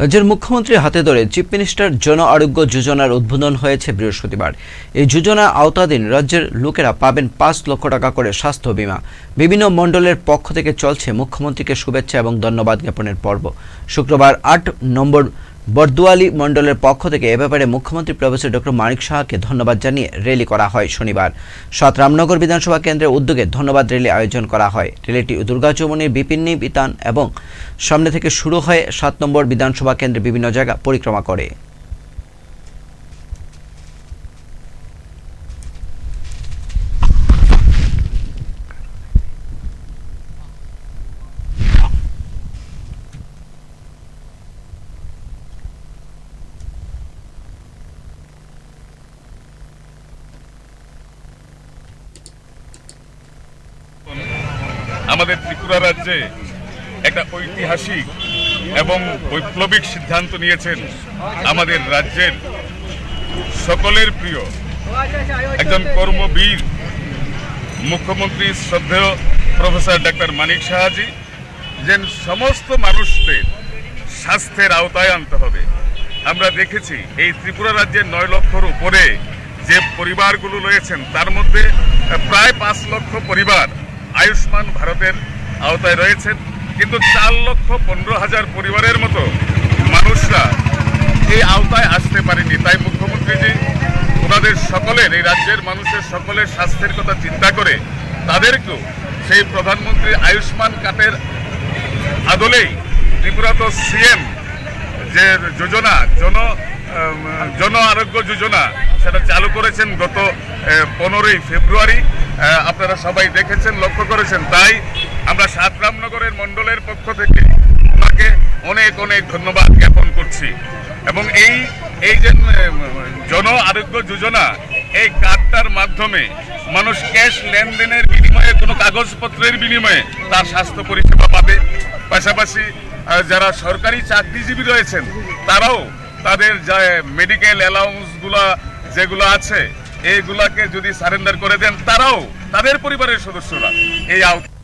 রাজ্যের মুখ্যমন্ত্রীর হাতে ধরে চিফ মিনিস্টার জন আরোগ্য যোজনার উদ্বোধন হয়েছে বৃহস্পতিবার। এই যোজনা আওতাধীন রাজ্যের লোকেরা পাবেন পাঁচ লক্ষ টাকা করে স্বাস্থ্য বিমা। বিভিন্ন মণ্ডলের পক্ষ থেকে চলছে মুখ্যমন্ত্রীকে শুভেচ্ছা এবং ধন্যবাদ জ্ঞাপনের পর্ব। শুক্রবার আট নম্বর বরদুয়ালি মণ্ডলের পক্ষ থেকে এ ব্যাপারে মুখ্যমন্ত্রী প্রফেসর ডক্টর মানিক শাহকে ধন্যবাদ জানিয়ে র্যালি করা হয় শনিবার। সাত রামনগর বিধানসভা কেন্দ্রের উদ্যোগে ধন্যবাদ র্যালি আয়োজন করা হয়। রেলিটি দুর্গা চৌমনির বিপিন্নি বিতান এবং সামনে থেকে শুরু হয়ে সাত নম্বর বিধানসভা কেন্দ্রে বিভিন্ন জায়গা পরিক্রমা করে। আমাদের ত্রিপুরা রাজ্যে একটা ঐতিহাসিক এবং বৈপ্লবিক সিদ্ধান্ত নিয়েছেন আমাদের রাজ্যের সকলের প্রিয় একজন কর্মবীর মুখ্যমন্ত্রী শ্রদ্ধেয় প্রফেসর ডাক্তার মানিক সাহাজি যে সমস্ত মানুষদের স্বাস্থ্যের আওতায় আনতে হবে। আমরা দেখেছি এই ত্রিপুরা রাজ্যের নয় লক্ষর উপরে যে পরিবারগুলো রয়েছেন, তার মধ্যে প্রায় পাঁচ লক্ষ পরিবার আয়ুষ্মান ভারতের আওতায় রয়েছেন। কিন্তু চার লক্ষ পনেরো হাজার পরিবারের মতো মানুষরা এই আওতায় আসতে পারেনি। তাই মুখ্যমন্ত্রীজি ওনাদের সকলের, এই রাজ্যের মানুষের সকলের স্বাস্থ্যের কথা চিন্তা করে তাদেরকেও সেই প্রধানমন্ত্রী আয়ুষ্মান কার্ডের আদলেই ত্রিপুরা তো সিএম যে যোজনা, জন জন আরোগ্য যোজনা, সেটা চালু করেছেন গত পনেরোই ফেব্রুয়ারি। আপনারা সবাই দেখেছেন, লক্ষ্য করেছেন। তাই আমরা সাত রামনগরের মণ্ডলের পক্ষ থেকে ওনাকে অনেক অনেক ধন্যবাদ জ্ঞাপন করছি। এবং এই এই যে জন আরোগ্য যোজনা, এই কার্ডটার মাধ্যমে মানুষ ক্যাশ লেনদেনের বিনিময়ে, কোনো কাগজপত্রের বিনিময়ে তার স্বাস্থ্য পরিষেবা পাবে। পাশাপাশি যারা সরকারি চাকরিজীবী রয়েছেন, তারাও তাদের যা মেডিকেল অ্যালাউন্সগুলা যেগুলো আছে, এইগুলাকে যদি সারেন্ডার করে দেন, তারাও তাদের পরিবারের সদস্যরা এই আওতা